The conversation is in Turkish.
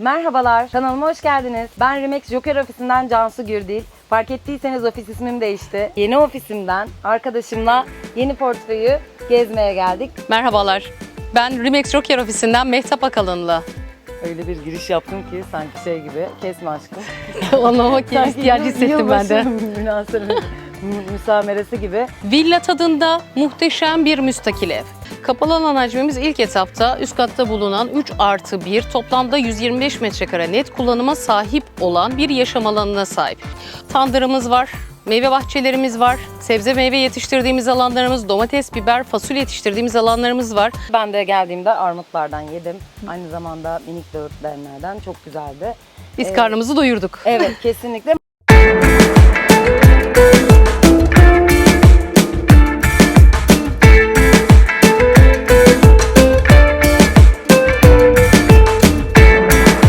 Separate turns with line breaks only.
Merhabalar, kanalıma hoş geldiniz. Ben Remax Joker ofisinden Cansu Gürdil. Fark ettiyseniz ofis ismim değişti. Yeni ofisimden arkadaşımla yeni portföyü gezmeye geldik.
Merhabalar. Ben Remax Joker ofisinden Mehtap Akalınlı.
Öyle bir giriş yaptım ki sanki şey gibi, kesme aşkım.
Anlamak ihtiyacı hissettim ben de.
Yılbaşı münasebeti, mü- müsameresi gibi.
Villa tadında muhteşem bir müstakil ev. Kapalı alan hacmimiz ilk etapta üst katta bulunan 3 artı 1 toplamda 125 metrekare net kullanıma sahip olan bir yaşam alanına sahip. Tandırımız var, meyve bahçelerimiz var, sebze meyve yetiştirdiğimiz alanlarımız, domates, biber, fasulye yetiştirdiğimiz alanlarımız var.
Ben de geldiğimde armutlardan yedim. Aynı zamanda minik böğürtlenlerden çok güzeldi.
Biz
Evet.
karnımızı doyurduk.
Evet kesinlikle.